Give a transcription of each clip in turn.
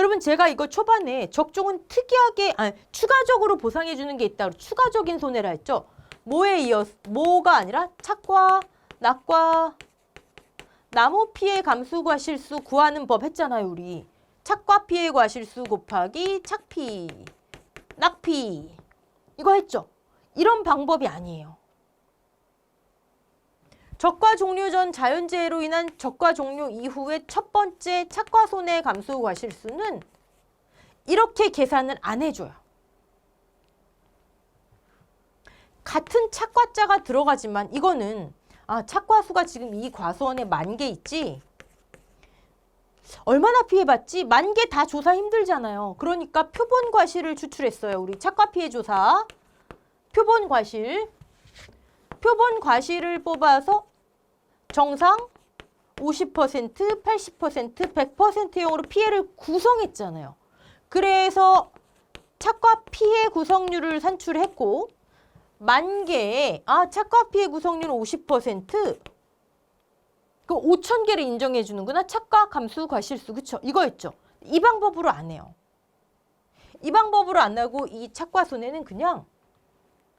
여러분 제가 이거 초반에 적종은 특이하게 아니, 추가적으로 보상해 주는 게 있다. 추가적인 손해라 했죠. 뭐에 이어 뭐가 아니라 착과 낙과 나무 피해 감수 과 실수 구하는 법 했잖아요, 우리. 착과 피해 과 실수 곱하기 착피, 낙피. 이거 했죠. 이런 방법이 아니에요. 적과 종료 전 자연재해로 인한 적과 종료 이후의 첫 번째 착과 손해 감수 과실수는 이렇게 계산을 안 해줘요. 같은 착과자가 들어가지만 이거는 아 착과수가 지금 이 과수원에 만 개 있지 얼마나 피해봤지? 만 개 다 조사 힘들잖아요. 그러니까 표본 과실을 추출했어요. 우리 착과 피해 조사 표본 과실 표본 과실을 뽑아서 정상 50%, 80%, 100%용으로 피해를 구성했잖아요. 그래서 착과 피해 구성률을 산출했고 만 개의 아 착과 피해 구성률은 50%. 그 5천 개를 인정해 주는구나. 착과 감수 과실수 그쵸? 이거였죠. 이 방법으로 안 해요. 이 방법으로 안 하고 이 착과 손해는 그냥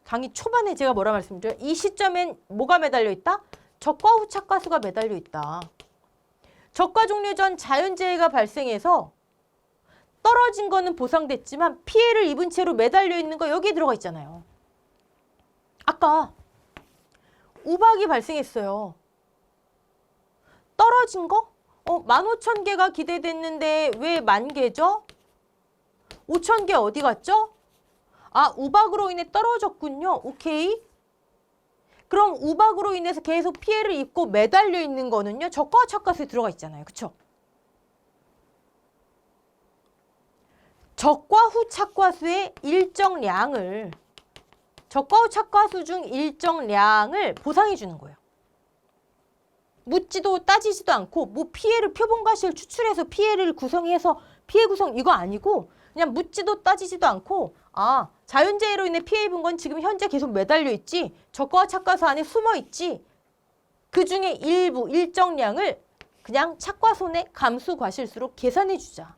강의 초반에 제가 뭐라 말씀드려요? 이 시점엔 뭐가 매달려 있다? 적과 후 착과수가 매달려 있다. 적과 종료 전 자연재해가 발생해서 떨어진 거는 보상됐지만 피해를 입은 채로 매달려 있는 거 여기에 들어가 있잖아요. 아까 우박이 발생했어요. 떨어진 거? 어, 15,000개가 기대됐는데 왜 만 개죠? 5,000개 어디 갔죠? 아, 우박으로 인해 떨어졌군요. 오케이. 그럼 우박으로 인해서 계속 피해를 입고 매달려 있는 거는요. 적과 착과수에 들어가 있잖아요. 그쵸? 적과 후 착과수의 일정량을 적과 후 착과수 중 일정량을 보상해 주는 거예요. 묻지도 따지지도 않고 뭐 피해를 표본과실 추출해서 피해를 구성해서 피해 구성 이거 아니고 그냥 묻지도 따지지도 않고 아 자연재해로 인해 피해 입은 건 지금 현재 계속 매달려 있지? 적과 착과수 안에 숨어 있지? 그 중에 일부 일정량을 그냥 착과손해 감수 과실수로 계산해 주자.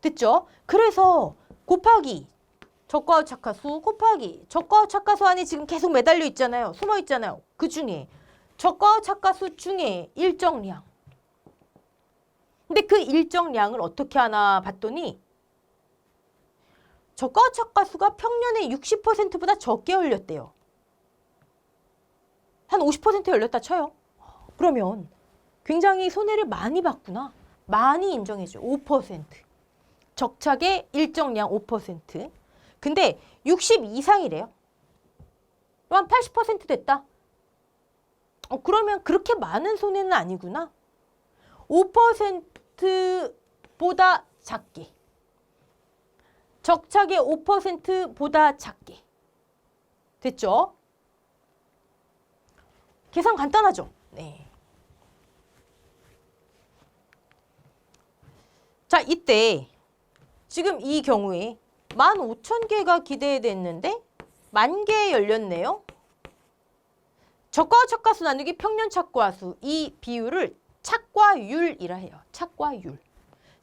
됐죠? 그래서 곱하기 적과 착과수 곱하기 적과 착과수 안에 지금 계속 매달려 있잖아요. 숨어 있잖아요. 그 중에 적과 착과수 중에 일정량. 근데 그 일정량을 어떻게 하나 봤더니 저가 착과수가 평년의 60%보다 적게 열렸대요. 한 50% 열렸다 쳐요. 그러면 굉장히 손해를 많이 봤구나. 많이 인정해줘. 5%. 적착의 일정량 5%. 근데 60 이상이래요. 그럼 80% 됐다. 어, 그러면 그렇게 많은 손해는 아니구나. 5%보다 작게. 적착의 5%보다 작게. 됐죠? 계산 간단하죠? 네. 자, 이때 지금 이 경우에 15,000개가 기대됐는데 만 개 열렸네요. 적과와 착과수 나누기 평년 착과수 이 비율을 착과율이라 해요. 착과율.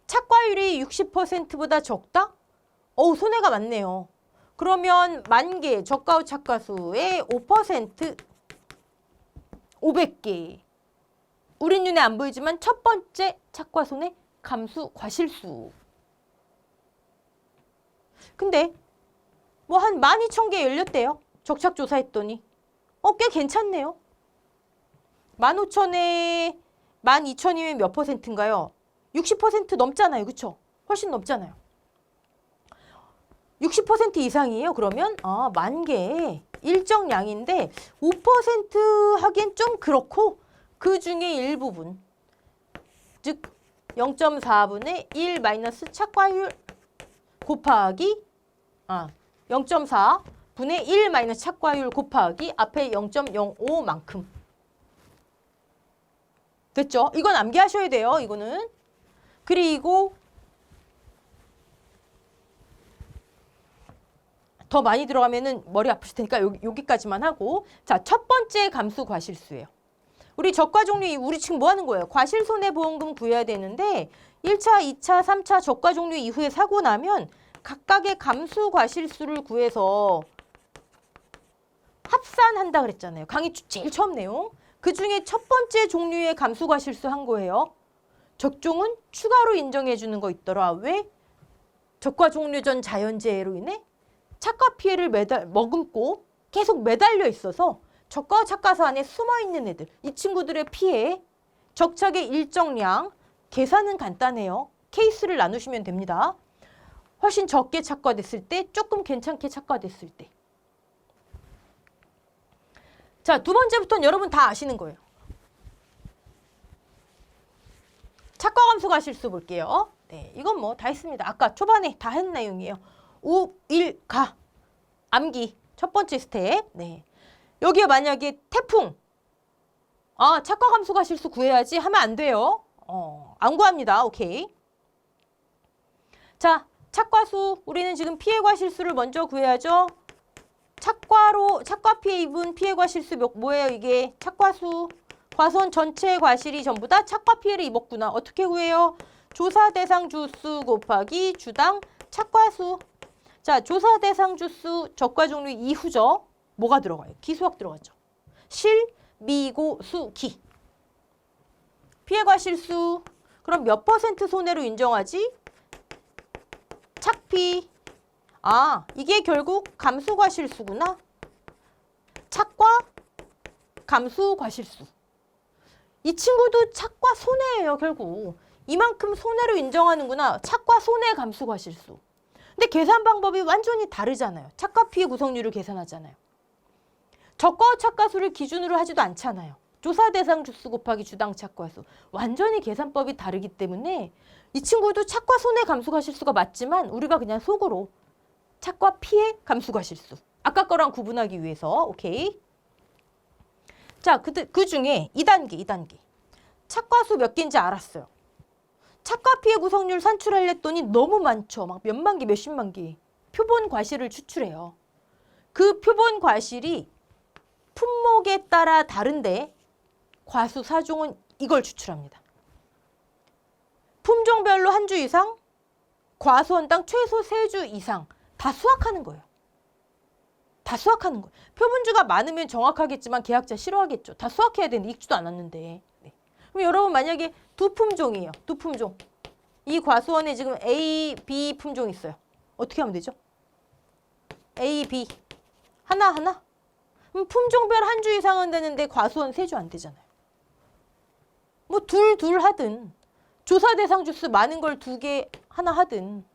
착과율이 60%보다 적다? 어우 손해가 많네요. 그러면 만개 저가 후 착과수의 5% 500개. 우리 눈에 안 보이지만 첫 번째 착과 손해 감수 과실수. 근데 뭐 한 12,000개 열렸대요. 적착 조사했더니. 어, 꽤 괜찮네요. 15,000에 12,000이면 몇 퍼센트인가요? 60% 넘잖아요. 그쵸? 훨씬 넘잖아요. 60% 이상이에요. 그러면 아, 만 개의 일정량인데 5% 하기엔 좀 그렇고 그 중에 일부분 즉 0.4분의 1 마이너스 착과율 곱하기 아, 0.4 분의 1 마이너스 착과율 곱하기 앞에 0.05만큼 됐죠? 이건 암기하셔야 돼요. 이거는 그리고 더 많이 들어가면은 머리 아프실 테니까 여기, 여기까지만 하고 자 첫 번째 감수 과실수예요. 우리 저가 종류 우리 지금 뭐 하는 거예요? 과실 손해보험금 구해야 되는데 1차, 2차, 3차 저가 종류 이후에 사고 나면 각각의 감수 과실수를 구해서 합산한다 그랬잖아요. 강의 주- 제일 처음 내용. 그 중에 첫 번째 종류의 감수 과실수 한 거예요. 적종은 추가로 인정해 주는 거 있더라. 왜? 적과 종류 전 자연재해로 인해 착과 피해를 매달 머금고 계속 매달려 있어서 적과 착가서 안에 숨어 있는 애들 이 친구들의 피해 적착의 일정량 계산은 간단해요. 케이스를 나누시면 됩니다. 훨씬 적게 착과됐을 때 조금 괜찮게 착과됐을 때. 자, 두 번째부터는 여러분 다 아시는 거예요. 착과 감수 가실수 볼게요. 네, 이건 뭐 다 했습니다. 아까 초반에 다 한 내용이에요. 우, 일, 가. 암기. 첫 번째 스텝. 네. 여기에 만약에 태풍. 아, 착과 감수 가실수 구해야지 하면 안 돼요. 어, 안 구합니다. 오케이. 자, 착과수. 우리는 지금 피해과 실수를 먼저 구해야죠. 착과로 착과 피해 입은 피해과 실수 몇 뭐예요 이게 착과수 과손 전체 과실이 전부 다 착과 피해를 입었구나 어떻게 구해요 조사 대상 주수 곱하기 주당 착과수 자 조사 대상 주수 적과 종류 이후죠 뭐가 들어가요 기수학 들어가죠 실 미고 수 기 피해과 실수 그럼 몇 퍼센트 손해로 인정하지 착피 아, 이게 결국 감수과 실수구나. 착과 감수과 실수. 이 친구도 착과 손해예요, 결국. 이만큼 손해로 인정하는구나. 착과 손해 감수과 실수. 근데 계산 방법이 완전히 다르잖아요. 착과 피해 구성률을 계산하잖아요. 적과 착과수를 기준으로 하지도 않잖아요. 조사 대상 주수 곱하기 주당 착과수. 완전히 계산법이 다르기 때문에 이 친구도 착과 손해 감수과실수가 맞지만 우리가 그냥 속으로 착과 피해 감수가 실수. 아까 거랑 구분하기 위해서. 오케이. 자, 그, 그 중에 2단계, 2단계. 착과수 몇 개인지 알았어요. 착과 피해 구성률 산출하려 했더니 너무 많죠. 막 몇만 개, 몇십만 개. 표본 과실을 추출해요. 그 표본 과실이 품목에 따라 다른데 과수 사종은 이걸 추출합니다. 품종별로 한 주 이상, 과수원당 최소 세 주 이상 다 수확하는 거예요. 다 수확하는 거예요. 표본주가 많으면 정확하겠지만 계약자 싫어하겠죠. 다 수확해야 되는데 익지도 않았는데. 네. 그럼 여러분 만약에 두 품종이에요. 두 품종. 이 과수원에 지금 A, B 품종 있어요. 어떻게 하면 되죠? A, B. 하나, 하나. 그럼 품종별 한 주 이상은 되는데 과수원 세 주 안 되잖아요. 뭐 둘, 둘 하든. 조사 대상 주수 많은 걸 두 개 하나 하든.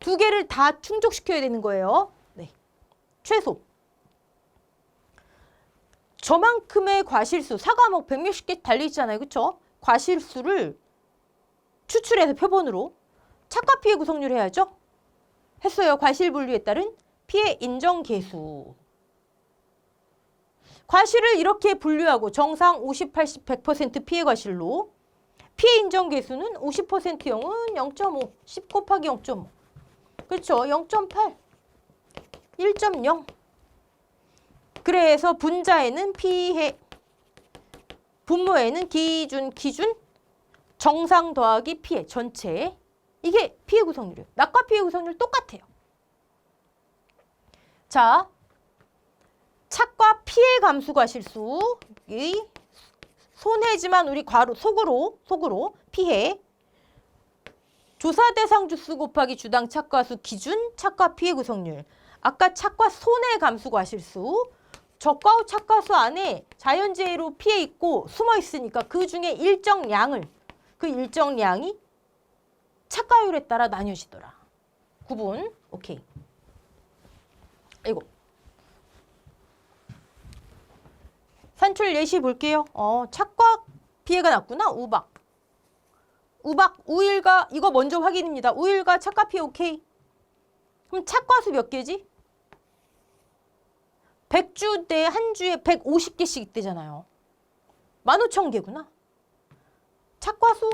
두 개를 다 충족시켜야 되는 거예요. 네. 최소. 저만큼의 과실수, 사과 뭐 백몇십 개 달려있잖아요. 그쵸? 과실수를 추출해서 표본으로 착과 피해 구성률 해야죠. 했어요. 과실 분류에 따른 피해 인정 개수. 과실을 이렇게 분류하고 정상 50, 80, 100% 피해 과실로 피해 인정 개수는 50%영은 0.5, 10 곱하기 0.5. 그렇죠. 0.8, 1.0. 그래서 분자에는 피해, 분모에는 기준, 기준, 정상 더하기 피해, 전체. 이게 피해 구성률이에요. 낙과 피해 구성률 똑같아요. 자, 착과 피해 감수가 실수. 이 손해지만 우리 과로 속으로 속으로 피해 조사 대상 주수 곱하기 주당 착과수 기준 착과 피해 구성률. 아까 착과 손해 감수 과 실수. 적과 후 착과수 안에 자연재해로 피해 있고 숨어 있으니까 그 중에 일정 량을 그 일정 량이 착과율에 따라 나뉘어지더라. 구분. 오케이. 이거. 산출 예시 볼게요. 어, 착과 피해가 났구나. 우박. 우박, 우일과 이거 먼저 확인입니다. 우일과 착과 피해 오케이. 그럼 착과수 몇 개지? 100주 때한 주에 150개씩 있대잖아요. 15,000개구나. 착과수?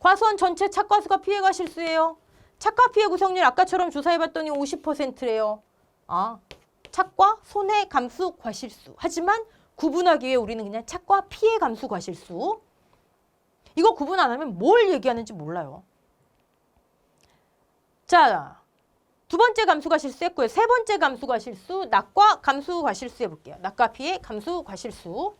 과수원 전체 착과수가 피해가 실수예요. 착과 피해 구성률 아까처럼 조사해봤더니 50%래요. 아, 착과 손해 감수 과실수. 하지만 구분하기 위해 우리는 그냥 착과 피해 감수 과실수. 이거 구분 안 하면 뭘 얘기하는지 몰라요. 자, 두 번째 감수가 실수했고요. 세 번째 감수가 실수, 낙과 감수가 실수 해볼게요. 낙과 피해 감수 과실수.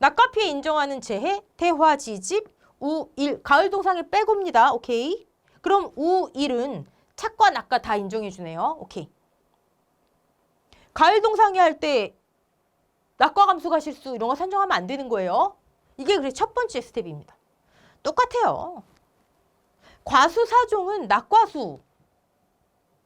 낙과 피해 인정하는 재해, 태화, 지집, 우일, 가을 동상에 빼고입니다. 오케이. 그럼 우일은 착과 낙과 다 인정해 주네요. 오케이. 가을 동상에 할 때 낙과 감수가 실수 이런 거 산정하면 안 되는 거예요. 이게 그래 첫 번째 스텝입니다. 똑같아요. 과수 사종은 낙과수.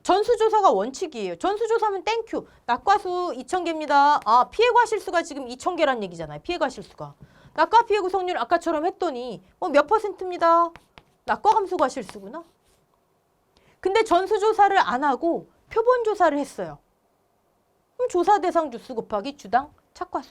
전수조사가 원칙이에요. 전수조사면 땡큐. 낙과수 2,000개입니다. 아, 피해과 실수가 지금 2,000개란 얘기잖아요. 피해과 실수가. 낙과 피해 구성률 아까처럼 했더니 어, 몇 퍼센트입니다. 낙과 감수가 실수구나. 근데 전수조사를 안 하고 표본조사를 했어요. 그럼 조사 대상 주수 곱하기 주당 착과수.